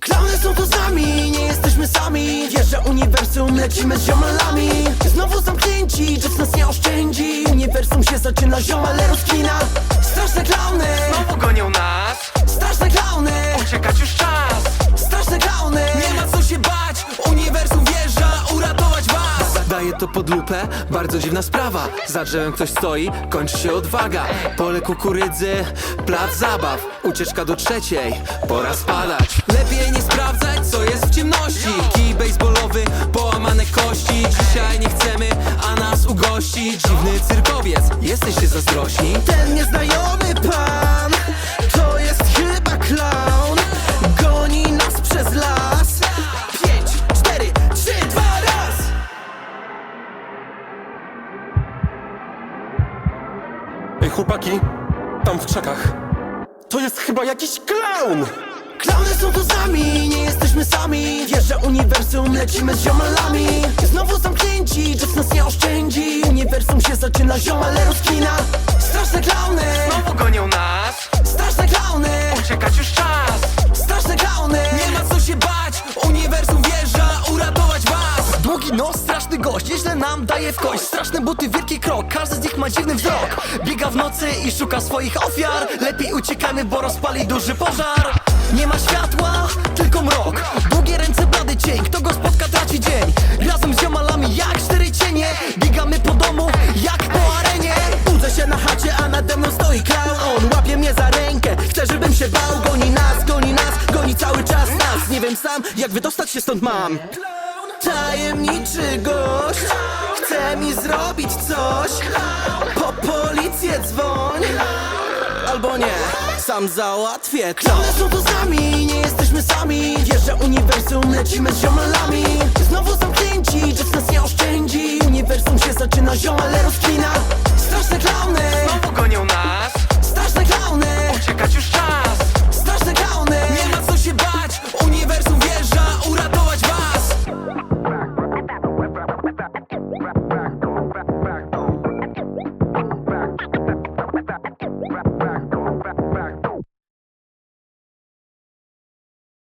Klauny są tu z nami, nie jesteśmy sami. Wiesz, że uniwersum lecimy z ziomalami. Znowu zamknięci, Jeff nas nie oszczędzi. Uniwersum się zaczyna, ziomale rozkina Daję to pod lupę, bardzo dziwna sprawa. Za drzewem ktoś stoi, kończy się odwaga. Pole kukurydzy, plac zabaw. Ucieczka do trzeciej, pora spadać. Lepiej nie sprawdzać, co jest w ciemności. Kij baseballowy, połamane kości. Dzisiaj nie chcemy, a nas ugości Dziwny cyrkowiec, jesteście zazdrośni? Ten pan chłopaki, tam w krzakach. To jest chyba jakiś klaun! Klauny są nami, nie jesteśmy sami Wiesz, że uniwersum lecimy z ziomalami Znowu zamknięci, Jeff nas nie oszczędzi Uniwersum się zaczyna, ziomale rozkina Straszne klauny, gość, nieźle nam daje w kość. Straszne buty, wielki krok, każdy z nich ma dziwny wzrok. Biega w nocy i szuka swoich ofiar. Lepiej uciekamy, bo rozpali duży pożar. Nie ma światła, tylko mrok. Długie ręce, blady cień, kto go spotka traci dzień. Razem z ziomalami jak cztery cienie. Biegamy po domu jak po arenie. Budzę się na chacie, a nade mną stoi klaun On łapie mnie za rękę, chce żebym się bał. Goni nas, goni nas, goni cały czas nas. Nie wiem sam, jak wydostać się stąd mam Tajemniczy gość Chce mi zrobić coś. Po policję dzwoń. Albo nie, sam załatwię to. One są tu sami, nie jesteśmy sami. Wierzę uniwersum, lecimy z ziomalami. Znowu zamknięci, czas nas nie oszczędzi. Uniwersum się zaczyna, ziomale rozklina